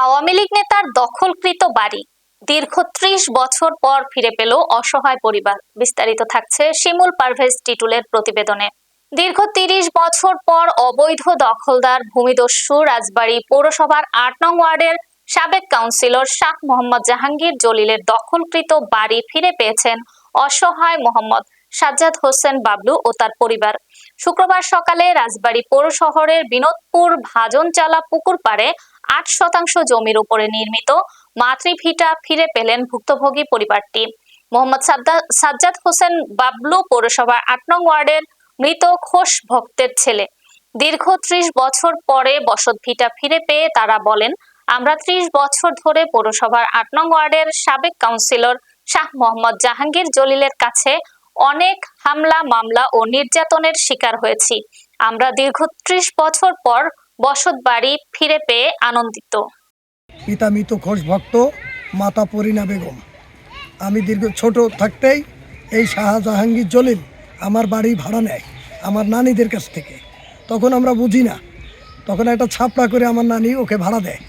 আওয়ামী লীগ নেতার দখলকৃত বাড়ি। দীর্ঘ ত্রিশ বছর পর ফিরে পেল অসহায় পরিবার। বিস্তারিত থাকছে শিমুল পারভেজ টিটুলের প্রতিবেদনে। দীর্ঘ তিরিশ বছর পর অবৈধ দখলদার ভূমিদস্যু রাজবাড়ী পৌরসভার আট নং ওয়ার্ডের সাবেক কাউন্সিলর শাহ মোহাম্মদ জাহাঙ্গীর জলিলের দখলকৃত বাড়ি ফিরে পেয়েছেন অসহায় মোহাম্মদ সাজ্জাদ হোসেন বাবলু ও তার পরিবার। শুক্রবার সকালে রাজবাড়ী পৌর শহরের বিনোদপুর ভাজনচালা পুকুর পাড়ে আট শতাংশ জমির উপরে নির্মিত মাতৃভিটা ফিরে পেলেন ভুক্তভোগী পরিবারটি। মোহাম্মদ সাজ্জাদ হোসেন বাবলু পৌরসভা আট নং ওয়ার্ডের মৃত ঘোষ ভক্তের ছেলে। দীর্ঘ ত্রিশ বছর পরে বসত ভিটা ফিরে পেয়ে তারা বলেন, আমরা ত্রিশ বছর ধরে পৌরসভার আট নং ওয়ার্ডের সাবেক কাউন্সিলর শাহ মোহাম্মদ জাহাঙ্গীর জলিলের কাছে অনেক হামলা, মামলা ও নির্যাতনের শিকার হয়েছি। আমরা দীর্ঘ ত্রিশ বছর পর বসত বাড়ি ফিরে পেয়ে আনন্দিত। পিতা মৃত ঘোষ ভক্ত মাতা পরিনা বেগম। আমি দীর্ঘ ছোট থাকতেই এই শাহজাহাঙ্গীর জলিল আমার বাড়ি ভাড়া নেয় আমার নানিদের কাছ থেকে। তখন আমরা বুঝি না। তখন একটা ছাপড়া করে আমার নানি ওকে ভাড়া দেয়।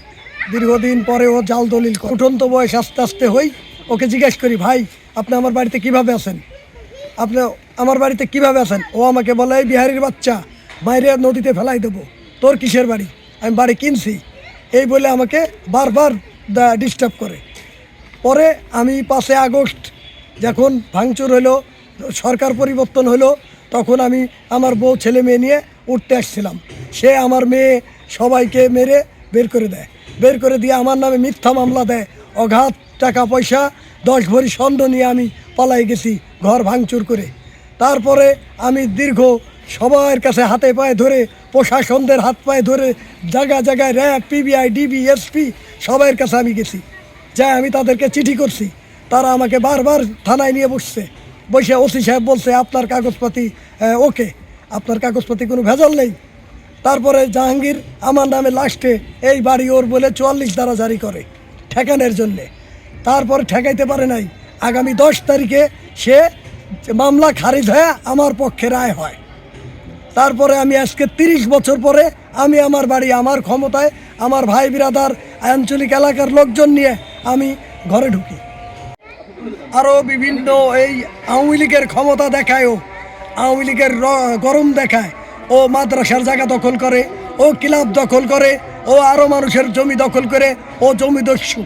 দীর্ঘদিন পরে ও জাল দলিল। উঠন্ত বয়স আস্তে আস্তে হই ওকে জিজ্ঞেস করি, ভাই, আপনি আমার বাড়িতে কীভাবে আছেন? আপনি আমার বাড়িতে কীভাবে আছেন? ও আমাকে বলে, এই বিহারির বাচ্চা, বাইরে নদীতে ফেলাই দেবো। তোর কিসের বাড়ি? আমি বাড়ি কিনছি। এই বলে আমাকে বারবার ডিস্টার্ব করে। পরে আমি পাঁচে আগস্ট যখন ভাঙচুর হলো, সরকার পরিবর্তন হলো, তখন আমি আমার বউ ছেলে মেয়ে নিয়ে উঠতে আসছিলাম। সে আমার মেয়ে সবাইকে মেরে বের করে দেয়। বের করে দিয়ে আমার নামে মিথ্যা মামলা দেয়। অঘাত টাকা পয়সা, দশ ভরি স্বর্ণ নিয়ে আমি পালাই গেছি ঘর ভাঙচুর করে। তারপরে আমি দীর্ঘ সবার কাছে হাতে পায়ে ধরে, প্রশাসনদের হাত পায়ে ধরে জায়গায় জায়গায় র্যাব, পিবিআই, ডিবি, এসপি, সবার কাছে আমি গেছি। যাই আমি তাদেরকে চিঠি করছি। তারা আমাকে বারবার থানায় নিয়ে বসছে। বসে ওসি সাহেব বলছে, আপনার কাগজপাতি ওকে, আপনার কাগজপাতি কোনো ভেজাল নেই। তারপরে জাহাঙ্গীর আমার নামে লাস্টে এই বাড়ি ওর বলে চুয়াল্লিশ দ্বারা জারি করে, ঠেকানোর জন্যে। তারপরে ঠেকাইতে পারে নাই। আগামী দশ তারিখে সে মামলা খারিজ হয়ে আমার পক্ষে রায় হয়। তারপরে আমি আজকে তিরিশ বছর পরে আমি আমার বাড়ি, আমার ক্ষমতায়, আমার ভাই বিরাদার আঞ্চলিক এলাকার লোকজন নিয়ে আমি ঘরে ঢুকি। আরও বিভিন্ন এই আওয়ামী লীগের ক্ষমতা দেখায়ও আওয়ামী লীগের গরম দেখায়। ও মাদ্রাসার জায়গা দখল করে, ও ক্লাব দখল করে, ও আরও মানুষের জমি দখল করে, ও জমি দস্যু,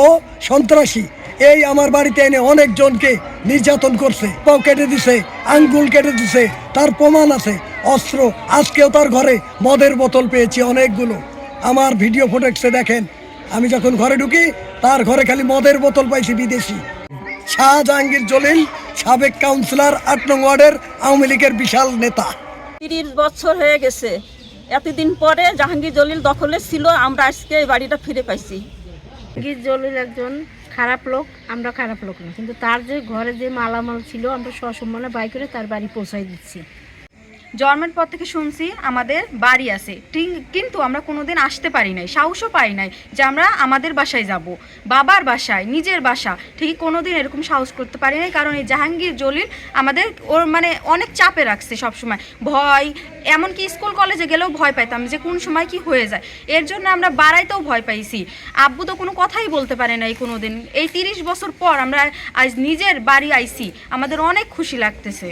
ও সন্ত্রাসী। এই আমার বাড়িতে এনে অনেকজনকে নির্যাতন করছে পাও কেটে দিছে আঙ্গুল কেটে দিছে তার প্রমাণ আছে অস্ত্র আজকেও তার ঘরে মদের বোতল পেয়েছি অনেকগুলো। আমার ভিডিও ফুটেজে দেখেন আমি যখন ঘরে ঢুকি তার ঘরে খালি মদের বোতল পাইছি বিদেশি। শাহজাহাঙ্গীর জলিল সাবেক কাউন্সিলর আট নং ওয়ার্ডের আওয়ামী লীগের বিশাল নেতা। তিরিশ বছর হয়ে গেছে। এতদিন পরে জাহাঙ্গীর জলিল দখলে ছিল আমরা আজকে এই বাড়িটা ফিরে পাইছি। গির জলিল একজন খারাপ লোক, আমরা খারাপ লোক না। কিন্তু তার যে ঘরে যে মালামাল ছিল, আমরা সসম্মানে বাই করে তার বাড়ি পৌঁছাই দিচ্ছি। জন্মের পর থেকে শুনছি আমাদের বাড়ি আছে। কিন্তু আমরা কোনোদিন আসতে পারি নাই, সাহসও পাই নাই যে আমরা আমাদের বাসায় যাব, বাবার বাসায়, নিজের বাসা। ঠিকই কোনোদিন এরকম সাহস করতে পারি নাই, কারণ এই জাহাঙ্গীর জলিল আমাদের ওর মানে অনেক চাপে রাখছে সব সময় ভয়, এমনকি স্কুল কলেজে গেলেও ভয় পাইতাম যে কোন সময় কি হয়ে যায়। এর জন্য আমরা বাড়াইতেও ভয় পাইছি। আব্বু তো কোনো কথাই বলতে পারে নাই কোনোদিন। এই তিরিশ বছর পর আমরা আজ নিজের বাড়ি আইছি, আমাদের অনেক খুশি লাগতেছে।